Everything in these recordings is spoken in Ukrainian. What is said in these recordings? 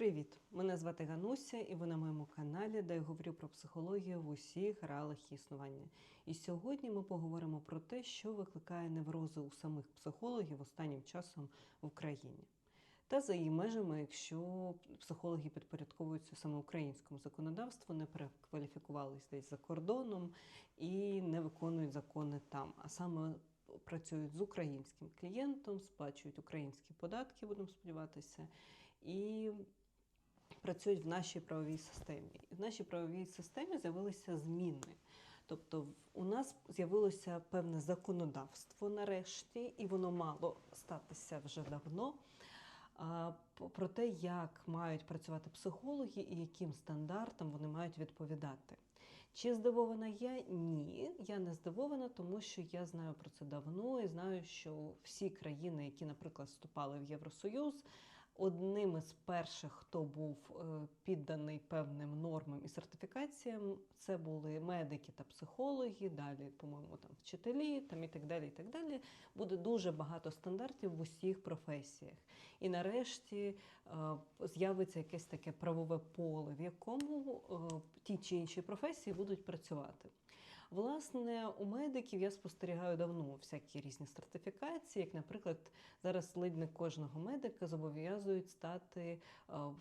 Привіт! Мене звати Гануся, і ви на моєму каналі, де я говорю про психологію в усіх реалах існування. І сьогодні ми поговоримо про те, що викликає неврози у самих психологів останнім часом в Україні. Та за її межами, якщо психологи підпорядковуються саме українському законодавству, не перекваліфікувались десь за кордоном і не виконують закони там, а саме працюють з українським клієнтом, сплачують українські податки, будемо сподіватися, і працюють в нашій правовій системі. І в нашій правовій системі з'явилися зміни. Тобто у нас з'явилося певне законодавство нарешті, і воно мало статися вже давно. Про те, як мають працювати психологи і яким стандартам вони мають відповідати. Чи здивована я? Ні, я не здивована, тому що я знаю про це давно і знаю, що всі країни, які, наприклад, вступали в Євросоюз, одним із перших, хто був е, підданий певним нормам і сертифікаціям, це були медики та психологи, далі, по-моєму, там вчителі, там і так далі. І так далі. Буде дуже багато стандартів в усіх професіях. І нарешті е, з'явиться якесь таке правове поле, в якому е, ті чи інші професії будуть працювати. Власне, у медиків я спостерігаю давно всякі різні сертифікації, як, наприклад, зараз ледь не кожного медика зобов'язують стати е,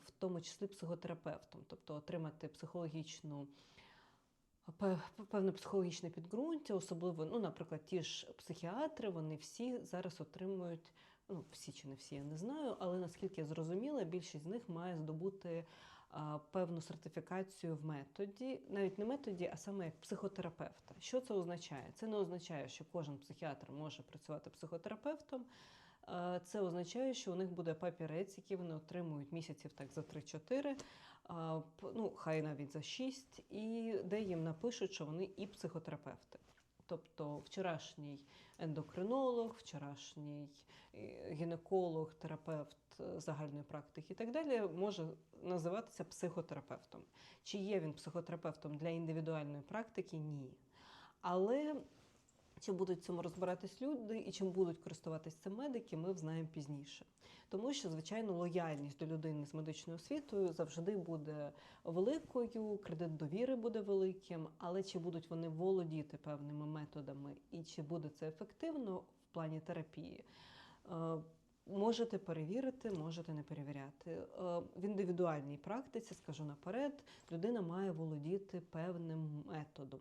в тому числі психотерапевтом, тобто отримати психологічну. пе- Певне психологічне підґрунтя, особливо, ну, наприклад, ті ж психіатри, вони всі зараз отримують, ну, всі чи не всі, я не знаю, але наскільки я зрозуміла, більшість з них має здобути певну сертифікацію в методі, навіть не методі, а саме як психотерапевта. Що це означає? Це не означає, що кожен психіатр може працювати психотерапевтом. Це означає, що у них буде папірець, який вони отримують місяців так за 3-4, ну хай навіть за 6, і де їм напишуть, що вони і психотерапевти. Тобто вчорашній ендокринолог, вчорашній е, гінеколог, терапевт загальної практики і так далі може називатися психотерапевтом. Чи є він психотерапевтом для індивідуальної практики? Ні. Але Чим будуть цьому розбиратись люди і чим будуть користуватись цим медики, ми знаємо пізніше. Тому що, звичайно, лояльність до людини з медичною освітою завжди буде великою, кредит довіри буде великим, але чи будуть вони володіти певними методами і чи буде це ефективно в плані терапії? Можете перевірити, можете не перевіряти. Е, В індивідуальній практиці, скажу наперед, людина має володіти певним методом.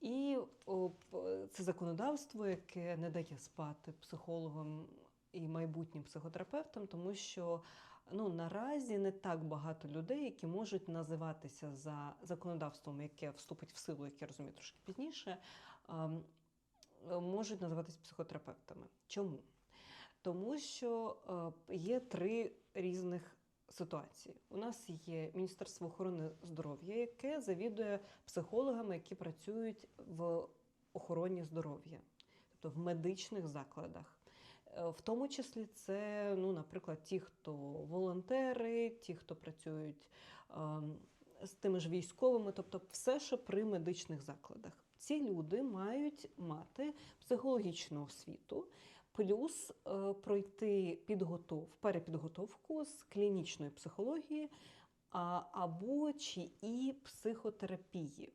І це законодавство, яке не дає спати психологам і майбутнім психотерапевтам, тому що ну, наразі не так багато людей, які можуть називатися за законодавством, яке вступить в силу, як я розумію, трошки пізніше, е, можуть називатися психотерапевтами. Чому? Тому що е, є три різних ситуації. У нас є Міністерство охорони здоров'я, яке завідує психологами, які працюють в охороні здоров'я, тобто в медичних закладах. Е, В тому числі це, ну, наприклад, ті, хто волонтери, ті, хто працюють ем, з тими ж військовими, тобто все, що при медичних закладах. Ці люди мають мати психологічну освіту, плюс е, пройти підготов, перепідготовку з клінічної психології або чи і психотерапії.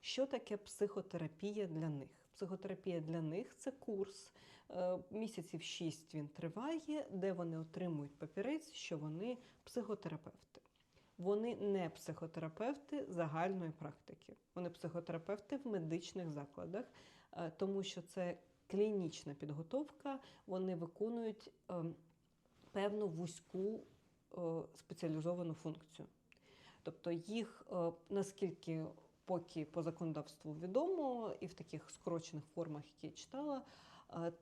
Що таке психотерапія для них? Психотерапія для них це курс е, місяців 6 він триває, де вони отримують папірець, що вони психотерапевти. Вони не психотерапевти загальної практики. Вони психотерапевти в медичних закладах, е, тому що це клінічна підготовка. Вони виконують е, певну вузьку е, спеціалізовану функцію. Тобто їх, е, наскільки поки по законодавству відомо, і в таких скорочених формах, які я читала,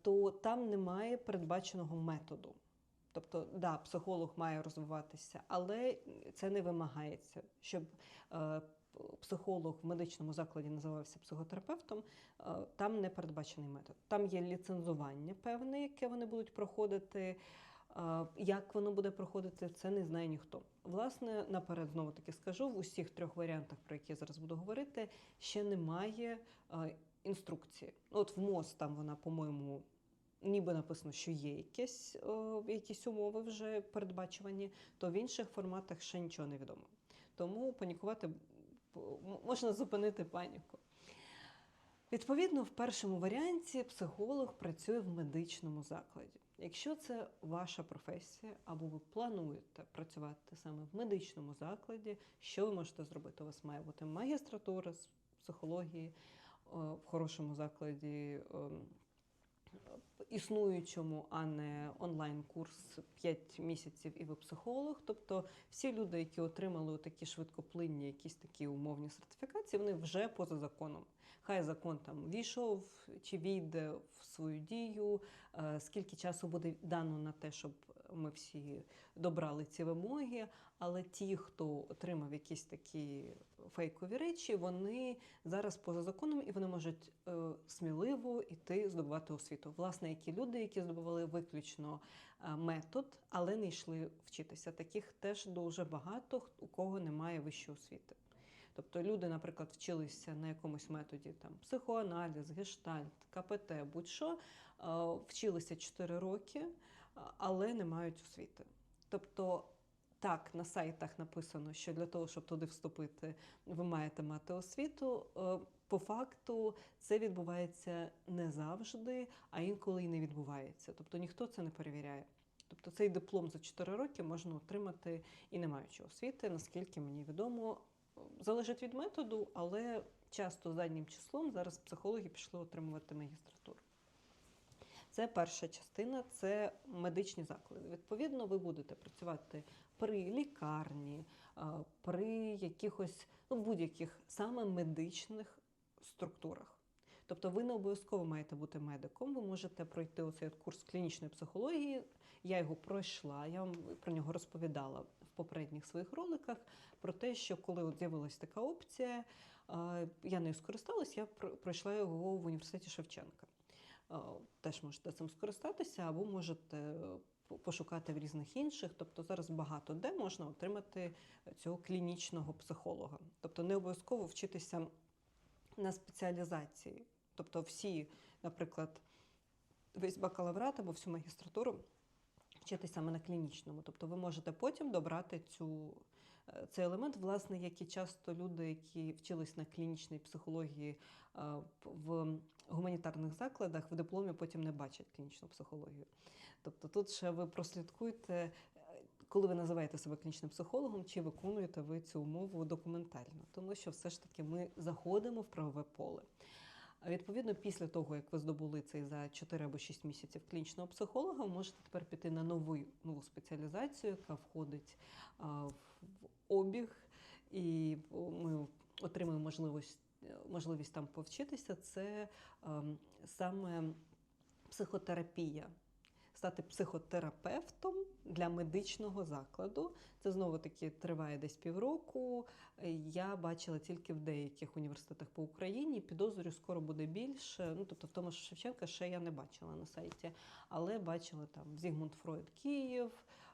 то там немає передбаченого методу. Тобто, да, психолог має розвиватися, але це не вимагається, щоб психолог в медичному закладі називався психотерапевтом, е, там не передбачений метод. Там є ліцензування певне, яке вони будуть проходити. Е, Як воно буде проходити, це не знає ніхто. Власне, наперед знову таки скажу: в усіх трьох варіантах, про які я зараз буду говорити, ще немає е, інструкції. От в МОЗ там вона, по-моєму, ніби написано, що є якісь, якісь умови вже передбачувані, то в інших форматах ще нічого не відомо. Тому панікувати можна зупинити паніку. Відповідно, в першому варіанті психолог працює в медичному закладі. Якщо це ваша професія, або ви плануєте працювати саме в медичному закладі, що ви можете зробити? У вас має бути магістратура з психології е, в хорошому закладі. Існуючому, а не онлайн-курс 5 місяців і ви психолог. Тобто всі люди, які отримали такі швидкоплинні, якісь такі умовні сертифікації, вони вже поза законом. Хай закон там війшов чи війде в свою дію, скільки часу буде дано на те, щоб ми всі добрали ці вимоги. Але ті, хто отримав якісь такі фейкові речі, вони зараз поза законом і вони можуть е, сміливо йти здобувати освіту. Власне, які люди, які здобували виключно е, метод, але не йшли вчитися. Таких теж дуже багато, у кого немає вищої освіти. Тобто люди, наприклад, вчилися на якомусь методі там психоаналіз, гештальт, КПТ, будь-що, е, вчилися 4 роки, але не мають освіти. Тобто, так, на сайтах написано, що для того, щоб туди вступити, ви маєте мати освіту. Е, По факту це відбувається не завжди, а інколи і не відбувається. Тобто ніхто це не перевіряє. Тобто цей диплом за 4 роки можна отримати і не маючи освіти, наскільки мені відомо, залежить від методу, але часто заднім числом зараз психологи пішли отримувати магістратуру. Це перша частина, це медичні заклади. Відповідно, ви будете працювати при лікарні, при якихось ну, будь-яких саме медичних структурах. Тобто ви не обов'язково маєте бути медиком, ви можете пройти оцей курс клінічної психології. Я його пройшла, я вам про нього розповідала в попередніх своїх роликах про те, що коли от з'явилась така опція, я нею скористалась, я пройшла його в університеті Шевченка. Теж можете цим скористатися, або можете е, пошукати в різних інших. Тобто зараз багато де можна отримати цього клінічного психолога. Тобто не обов'язково вчитися на спеціалізації. Тобто всі, наприклад, весь бакалаврат або всю магістратуру вчитися саме на клінічному. Тобто ви можете потім добрати цю, е, цей елемент, власне, як і часто люди, які вчились на клінічній психології е, в гуманітарних закладах, в дипломі потім не бачать клінічну психологію. Тобто тут ще ви прослідкуйте, е, коли ви називаєте себе клінічним психологом, чи виконуєте ви цю умову документально, тому що все ж таки ми заходимо в правове поле. Відповідно, після того, як ви здобули цей за 4 або 6 місяців клінічного психолога, ви можете тепер піти на нову, нову спеціалізацію, яка входить в обіг, і ми отримуємо можливість, можливість там повчитися. Це ем, саме психотерапія. Стати психотерапевтом для медичного закладу. Це знову таки триває десь півроку. Я бачила тільки в деяких університетах по Україні. Підозрюю, скоро буде більше. Ну тобто, в тому що Шевченка ще я не бачила на сайті, але бачила там Зігмунд Фройд Київ,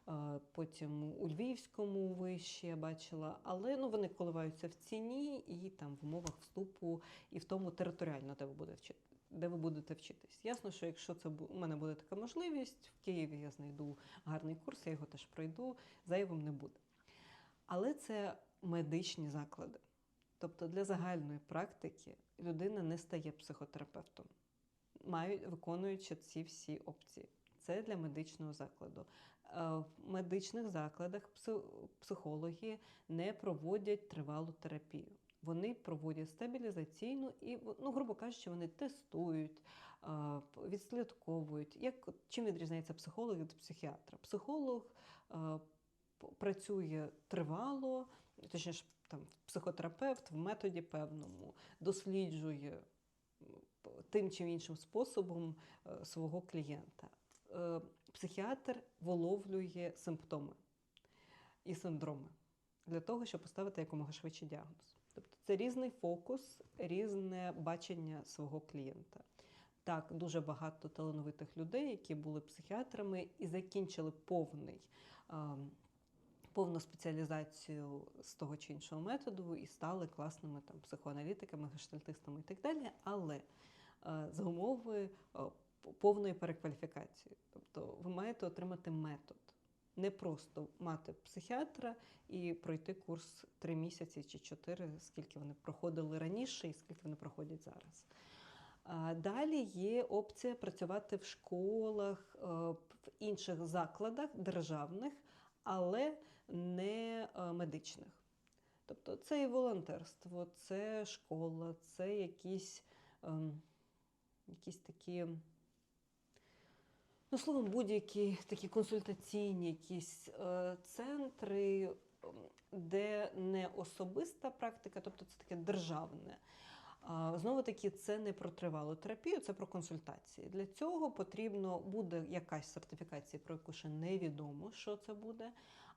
е, потім у Львівському виші я бачила. Але ну вони коливаються в ціні і там в умовах вступу, і в тому територіально, де ви будете вчити. Де ви будете вчитись? Ясно, що якщо це у мене буде така можливість, в Києві я знайду гарний курс, я його теж пройду, зайвим не буде. Але це медичні заклади. Тобто для загальної практики людина не стає психотерапевтом, мають, виконуючи ці всі опції. Це для медичного закладу. Е, В медичних закладах психологи не проводять тривалу терапію. Вони проводять стабілізаційну і, ну, грубо кажучи, вони тестують, відслідковують. Як, чим відрізняється психолог від психіатра? Психолог працює тривало, точніше, там психотерапевт в методі певному досліджує тим чи іншим способом е, свого клієнта. Е, Психіатр виловлює симптоми і синдроми для того, щоб поставити якомога швидше діагноз. Тобто це різний фокус, різне бачення свого клієнта. Так, дуже багато талановитих людей, які були психіатрами і закінчили повний, повну спеціалізацію з того чи іншого методу і стали класними там, психоаналітиками, гештальтистами і так далі. Але е, за умови повної перекваліфікації. Тобто ви маєте отримати метод. Не просто мати психіатра і пройти курс три місяці чи чотири, скільки вони проходили раніше і скільки вони проходять зараз. Далі є опція працювати в школах, е, в інших закладах державних, але не е, медичних. Тобто це і волонтерство, це школа, це якісь, ем, якісь такі, ну, словом, будь-які такі консультаційні якісь е, центри, де не особиста практика, тобто це таке державне. Знову таки, це не про тривалу терапію, це про консультації. Для цього потрібно буде якась сертифікація, про яку ще невідомо, що це буде.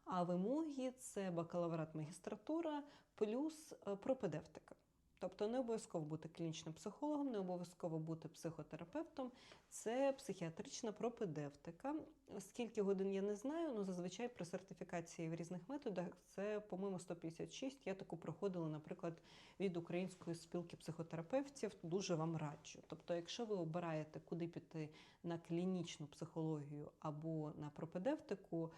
А вимоги це бакалаврат магістратура плюс е, пропедевтика. Тобто не обов'язково бути клінічним психологом, не обов'язково бути психотерапевтом. Це психіатрична пропедевтика. Скільки годин я не знаю, але зазвичай при сертифікації в різних методах це, по-моєму, 156. Я таку проходила, наприклад, від Української спілки психотерапевтів. Дуже вам раджу. Тобто, якщо ви обираєте, куди піти на клінічну психологію або на пропедевтику,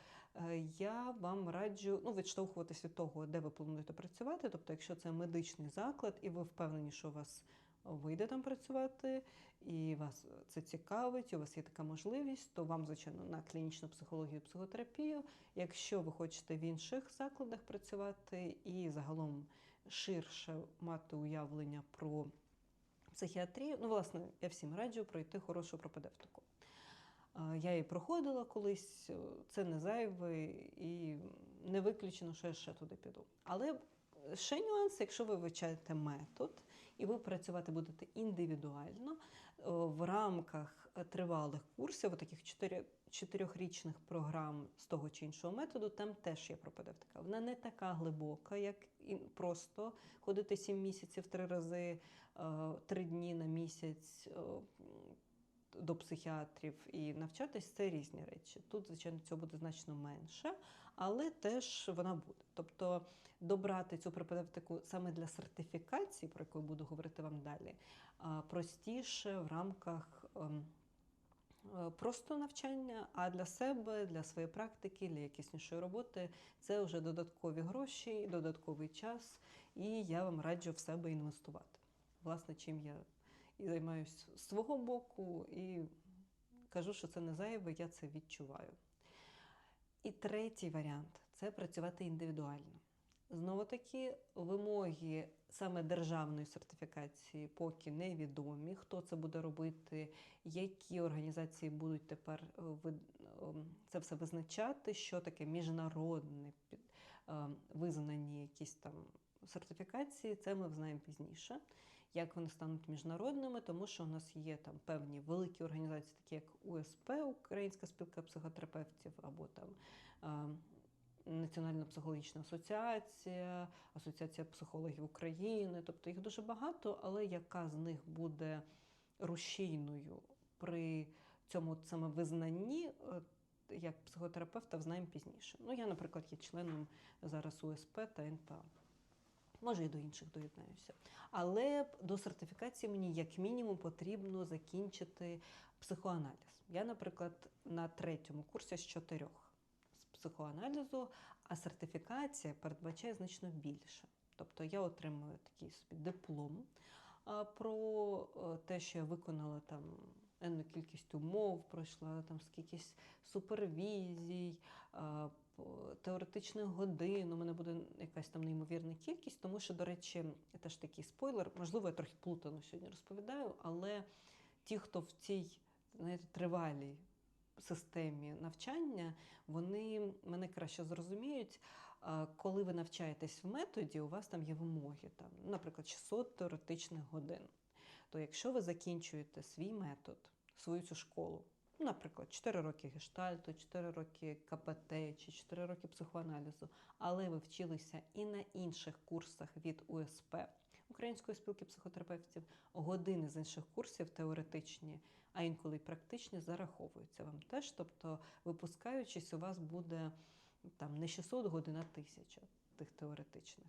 я вам раджу ну, відштовхуватись від того, де ви плануєте працювати. Тобто, якщо це медичний заклад, і ви впевнені, що у вас вийде там працювати, і вас це цікавить, у вас є така можливість, то вам, звичайно, на клінічну психологію, психотерапію. Якщо ви хочете в інших закладах працювати і загалом ширше мати уявлення про психіатрію, ну, власне, я всім раджу пройти хорошу пропедевтику. Я її проходила колись, е, це не зайве і не виключено, що я ще туди піду. Але ще нюанс, якщо ви вивчаєте метод і ви працювати будете індивідуально е, в рамках тривалих курсів, таких чотирьохрічних програм з того чи іншого методу, там теж є пропедевтика. Вона не така глибока, як просто ходити сім місяців три рази, е, три дні на місяць. До психіатрів і навчатись це різні речі. Тут, звичайно, цього буде значно менше, але теж вона буде. Тобто добрати цю пропедевтику саме для сертифікації, про яку буду говорити вам далі, простіше в рамках ем, е, просто навчання, а для себе, для своєї практики, для якіснішої роботи це вже додаткові гроші, додатковий час, і я вам раджу в себе інвестувати. Власне, чим я і займаюся з свого боку, і кажу, що це не зайве, я це відчуваю. І третій варіант це працювати індивідуально. Знову таки, вимоги саме державної сертифікації поки невідомі, хто це буде робити, які організації будуть тепер е, ем, це все визначати, що таке міжнародне ем, визнані якісь там сертифікації, це ми знаємо пізніше. Як вони стануть міжнародними, тому що у нас є там певні великі організації, такі як УСП, Українська спілка психотерапевтів, або там ем, Національна психологічна асоціація, Асоціація психологів України. Тобто їх дуже багато, але яка з них буде рушійною при цьому саме визнанні, е, як психотерапевта, знаємо пізніше. Ну, я, наприклад, є членом зараз УСП та НПА. Може, і до інших доєднаюся. Але до сертифікації мені, як мінімум, потрібно закінчити психоаналіз. Я, наприклад, на третьому курсі з чотирьох з психоаналізу, а сертифікація передбачає значно більше. Тобто я отримую такий собі диплом про е, те, що я виконала там енну кількість умов, пройшла там скількись супервізій, теоретичних годин. У мене буде якась там неймовірна кількість, тому що, до речі, теж такий спойлер, можливо, я трохи плутано сьогодні розповідаю, але ті, хто в цій знаєте, тривалій системі навчання, вони мене краще зрозуміють. Коли ви навчаєтесь в методі, у вас там є вимоги, там, наприклад, 600 теоретичних годин. То якщо ви закінчуєте свій метод, свою цю школу, ну, наприклад, 4 роки гештальту, 4 роки КПТ чи 4 роки психоаналізу, але ви вчилися і на інших курсах від УСП, Української спілки психотерапевтів, години з інших курсів теоретичні, а інколи й практичні, зараховуються вам теж. Тобто, випускаючись, у вас буде там не 600 годин, а 1000 тих теоретичних,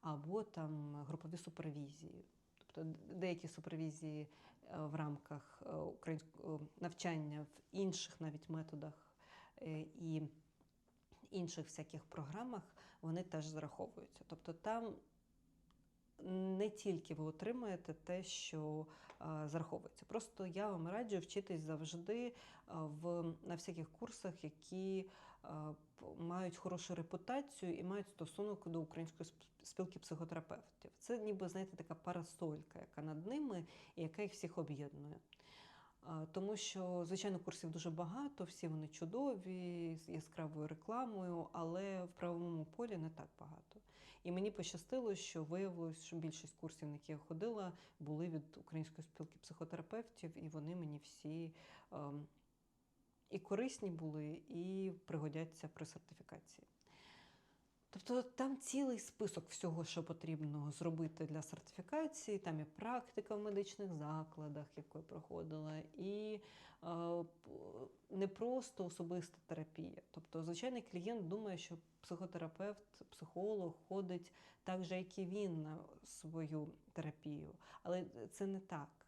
або там групові супервізії. Тобто деякі супервізії е, в рамках е, українського навчання в інших навіть методах е, і інших всяких програмах, вони теж зараховуються. Тобто там не тільки ви отримаєте те, що зараховується. Просто я вам раджу вчитись завжди в, на всяких курсах, які мають хорошу репутацію і мають стосунок до української спілки психотерапевтів. Це ніби, знаєте, така парасолька, яка над ними і яка їх всіх об'єднує. Тому що, звичайно, курсів дуже багато, всі вони чудові, з яскравою рекламою, але в правовому полі не так багато. І мені пощастило, що виявилось, що більшість курсів, на які я ходила, були від Української спілки психотерапевтів, і вони мені всі ем, і корисні були, і пригодяться при сертифікації. Тобто там цілий список всього, що потрібно зробити для сертифікації. Там і практика в медичних закладах, яку проходила, і е, не просто особиста терапія. Тобто, звичайний клієнт думає, що психотерапевт, психолог ходить так же, як і він на свою терапію. Але це не так.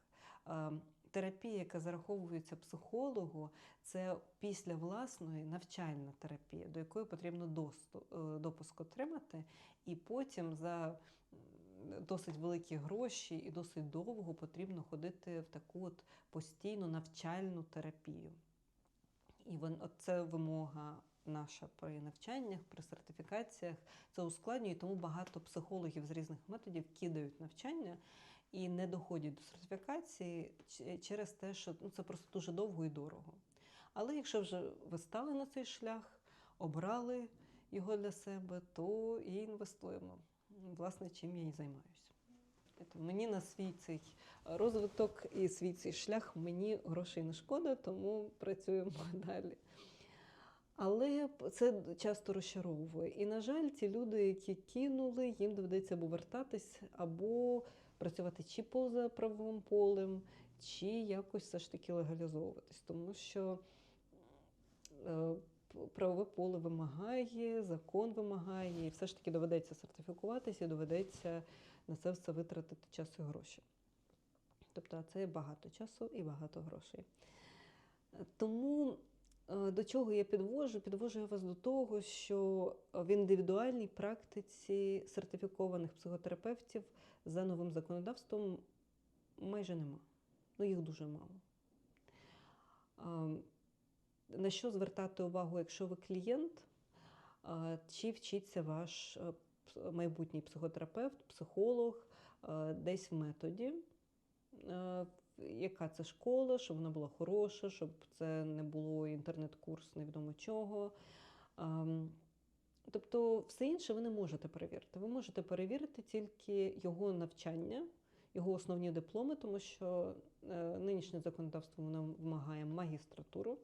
Е, Терапія, яка зараховується психологу, це після власної навчальна терапія, до якої потрібно е, допуск отримати, і потім за досить великі гроші і досить довго потрібно ходити в таку от постійну навчальну терапію. І це вимога наша при навчаннях, при сертифікаціях. Це ускладнює, тому багато психологів з різних методів кидають навчання і не доходять до сертифікації через те, що ну, це просто дуже довго і дорого. Але якщо вже ви стали на цей шлях, обрали його для себе, то і інвестуємо. Власне, чим я і займаюся. Мені на свій цей розвиток і свій цей шлях мені грошей не шкода, тому працюємо далі. Але це часто розчаровує. І, на жаль, ті люди, які кинули, їм доведеться або вертатись, або працювати чи поза правовим полем, чи якось все ж таки легалізовуватись. Тому що е, правове поле вимагає, закон вимагає, і все ж таки доведеться сертифікуватися, і доведеться на це все витратити час і гроші. Тобто, це багато часу і багато грошей. Тому е, до чого я підвожу? Підвожу я вас до того, що в індивідуальній практиці сертифікованих психотерапевтів за новим законодавством майже нема. Ну, їх дуже мало. На що звертати увагу, якщо ви клієнт, чи вчиться ваш е, майбутній психотерапевт, психолог е, десь в методі? Е, Яка це школа, щоб вона була хороша, щоб це не було інтернет-курс невідомо чого. Тобто, все інше ви не можете перевірити. Ви можете перевірити тільки його навчання, його основні дипломи, тому що е, нинішнє законодавство воно вимагає магістратуру.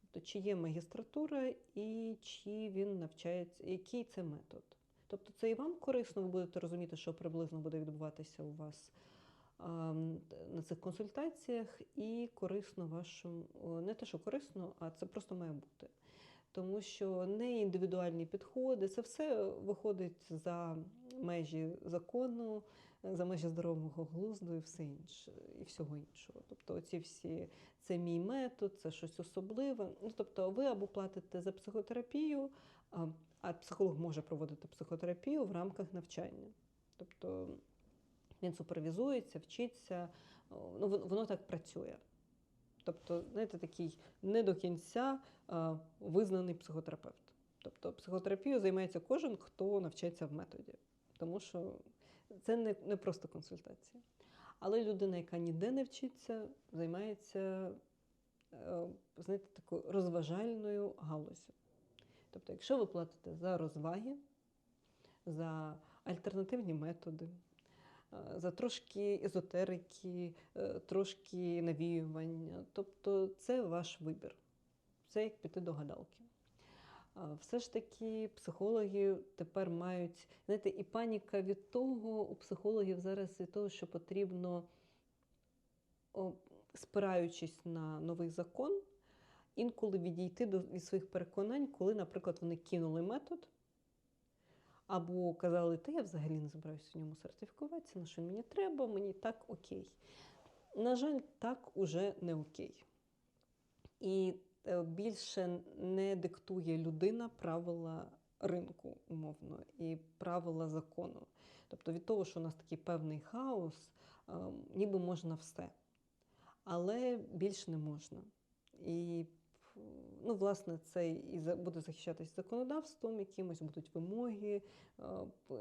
Тобто, чи є магістратура і чи він навчається, який це метод. Тобто, це і вам корисно, ви будете розуміти, що приблизно буде відбуватися у вас ам, на цих консультаціях, і корисно вашому, не те, що корисно, а це просто має бути тому що не індивідуальні підходи, це все виходить за межі закону, за межі здорового глузду і все інше, і всього іншого. Тобто, оці всі це мій метод, це щось особливе. Ну, тобто, ви або платите за психотерапію, а, психолог може проводити психотерапію в рамках навчання. Тобто він супервізується, вчиться, ну, воно так працює. Тобто, знаєте, такий не до кінця а, визнаний психотерапевт. Тобто психотерапією займається кожен, хто навчається в методі. Тому що це не, не просто консультація. Але людина, яка ніде не вчиться, займається е, знаєте, такою розважальною галузю. Тобто, якщо ви платите за розваги, за альтернативні методи, е, за трошки езотерики, е, трошки навіювання, тобто це ваш вибір. Це як піти до гадалки. Все ж таки, психологи тепер мають, знаєте, і паніка від того у психологів зараз від того, що потрібно, спираючись на новий закон, інколи відійти від своїх переконань, коли, наприклад, вони кинули метод, Або казали, та я взагалі не збираюся в ньому сертифікуватися, на що мені треба, мені так окей. На жаль, так уже не окей. І е, більше не диктує людина правила ринку, умовно, і правила закону. Тобто від того, що у нас такий певний хаос, е, ніби можна все, але більше не можна. І ну, власне, це і буде захищатись законодавством, якимось будуть вимоги, е,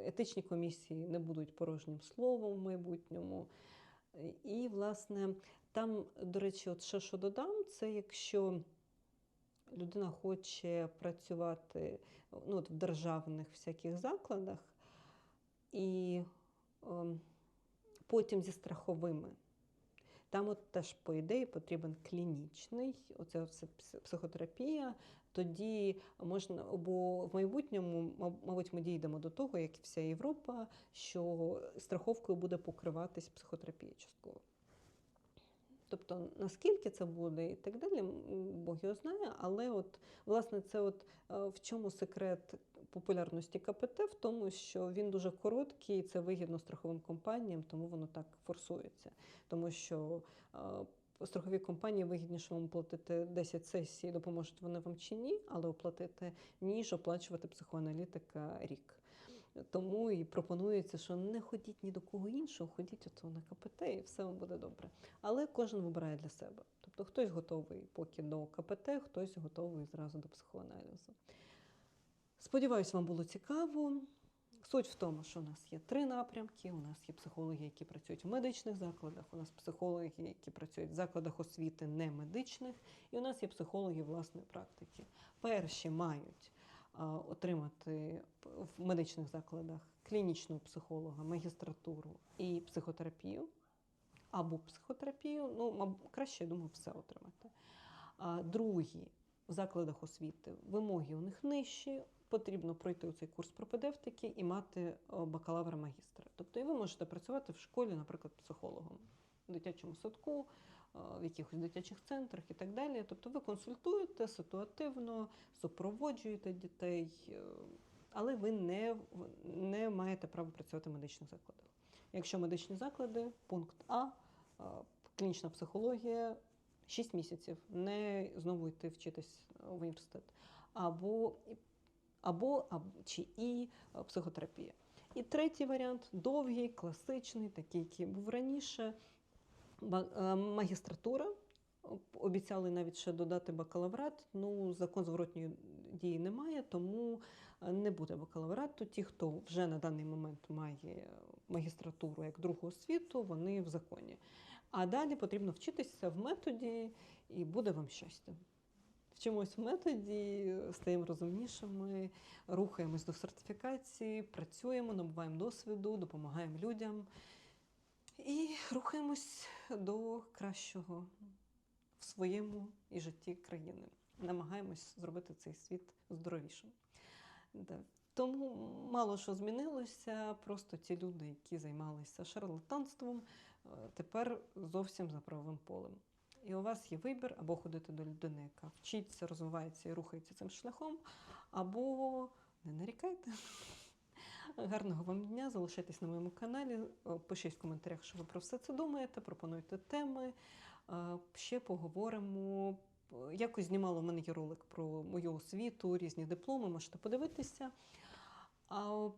етичні комісії не будуть порожнім словом в майбутньому. І, власне, там, до речі, от ще що додам, це якщо людина хоче працювати ну, от в державних всяких закладах, і ем, потім зі страховими. Там от теж, по ідеї, потрібен клінічний, оце все психотерапія. Тоді можна, бо в майбутньому, мабуть, ми дійдемо до того, як і вся Європа, що страховкою буде покриватись психотерапія частково. Тобто, наскільки це буде і так далі, Бог його знає, але от, власне, це от е, в чому секрет популярності КПТ, в тому, що він дуже короткий, і це вигідно страховим компаніям, тому воно так форсується. Тому що е, страхові компанії вигідніше вам платити 10 сесій, допоможуть вони вам чи ні, але оплатити, ніж оплачувати психоаналітика рік. Тому і пропонується, що не ходіть ні до кого іншого, ходіть ото на КПТ, і все вам буде добре. Але кожен вибирає для себе. Тобто хтось готовий поки до КПТ, хтось готовий зразу до психоаналізу. Сподіваюсь, вам було цікаво. Суть в тому, що у нас є три напрямки. У нас є психологи, які працюють в медичних закладах, у нас психологи, які працюють в закладах освіти не медичних, і у нас є психологи власної практики. Перші мають отримати в медичних закладах клінічного психолога, магістратуру і психотерапію. Або психотерапію, ну, краще, я думаю, все отримати. Другі в закладах освіти вимоги у них нижчі. Потрібно пройти цей курс пропедевтики і мати о, бакалавра-магістра. Тобто, і ви можете працювати в школі, наприклад, психологом в дитячому садку, е, в якихось дитячих центрах і так далі. Тобто, ви консультуєте ситуативно, супроводжуєте дітей, е, але ви не, не маєте права працювати в медичних закладах. Якщо медичні заклади, пункт А, е, клінічна психологія, 6 місяців, не знову йти вчитись в університет. Або, або, або чи і е, психотерапія. І третій варіант довгий, класичний, такий, який був раніше. Е, Магістратура. Обіцяли навіть ще додати бакалаврат. Ну, закон зворотньої дії немає, тому е, не буде бакалаврату. Ті, хто вже на даний момент має магістратуру як другу освіту, вони в законі. А далі потрібно вчитися в методі, і буде вам щастя. Вчимось в методі, стаємо розумнішими, рухаємось до сертифікації, працюємо, набуваємо досвіду, допомагаємо людям і рухаємось до кращого в своєму і житті країни. Намагаємось зробити цей світ здоровішим. Тому мало що змінилося. Просто ті люди, які займалися шарлатанством, е, тепер зовсім за правовим полем. І у вас є вибір або ходити до людини, яка вчиться, розвивається і рухається цим шляхом, або не нарікайте. Гарного вам дня, залишайтесь на моєму каналі, е, пишіть в коментарях, що ви про все це думаєте, пропонуйте теми. Е, Ще поговоримо. Е, Якось знімала в мене є ролик про мою освіту, різні дипломи, можете подивитися. А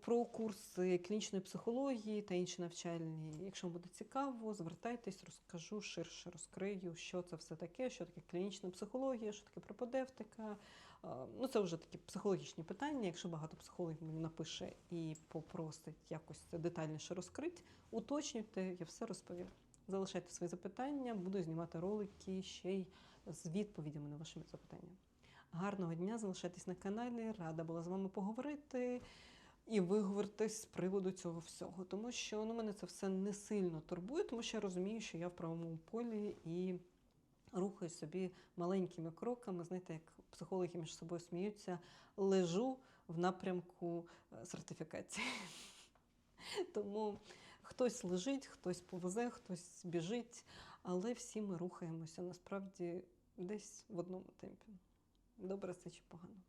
про курси клінічної психології та інші навчальні, якщо вам буде цікаво, звертайтесь, розкажу ширше, розкрию, що це все таке, що таке клінічна психологія, що таке пропедевтика. А, Ну, це вже такі психологічні питання. Якщо багато психологів мені напише і попросить якось це детальніше розкрити, уточнюйте, я все розповім. Залишайте свої запитання, буду знімати ролики ще й з відповідями на ваші запитання. Гарного дня, залишайтесь на каналі. Рада була з вами поговорити і виговоритись з приводу цього всього. Тому що ну, мене це все не сильно турбує, тому що я розумію, що я в правовому полі і рухаю собі маленькими кроками. Знаєте, як психологи між собою сміються, лежу в напрямку е, сертифікації. Тому хтось лежить, хтось повзе, хтось біжить, але всі ми рухаємося насправді десь в одному темпі. Добре це чи погано.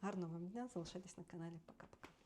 Гарного вам дня, залишайтесь на каналі. Пока-пока.